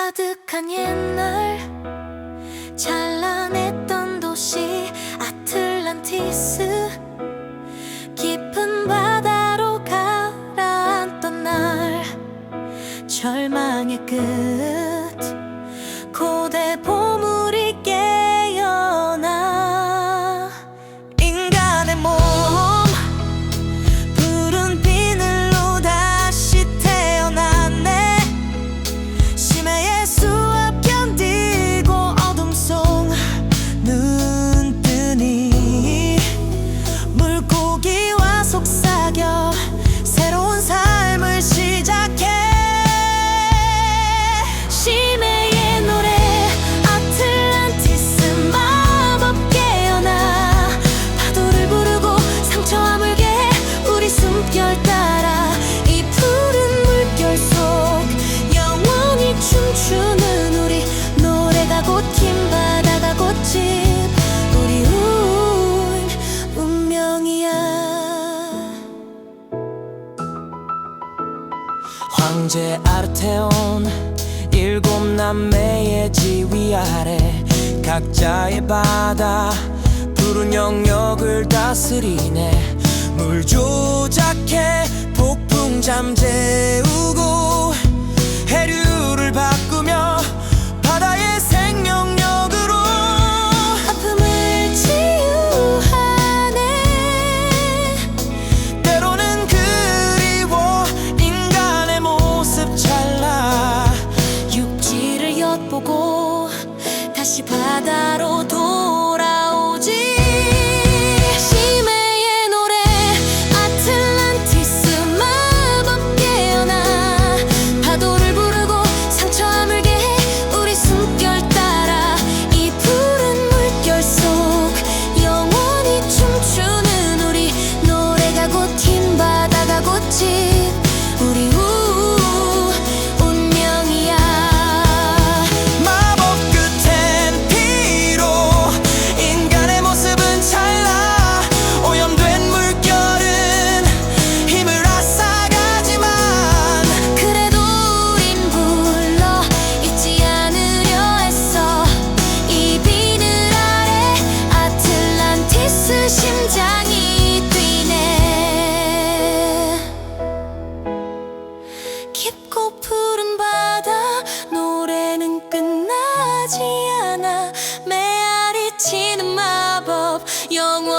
아득한 옛날 찬란했던 도시 아틀란티스 깊은 바다로 가라앉던 날 절망의 끝 물고기와 속삭여 황제 아르테온 일곱 남매의 지위 아래 각자의 바다 푸른 영역을 다스리네. 물 조작해 폭풍 잠재우고 해류 し場だろうと有我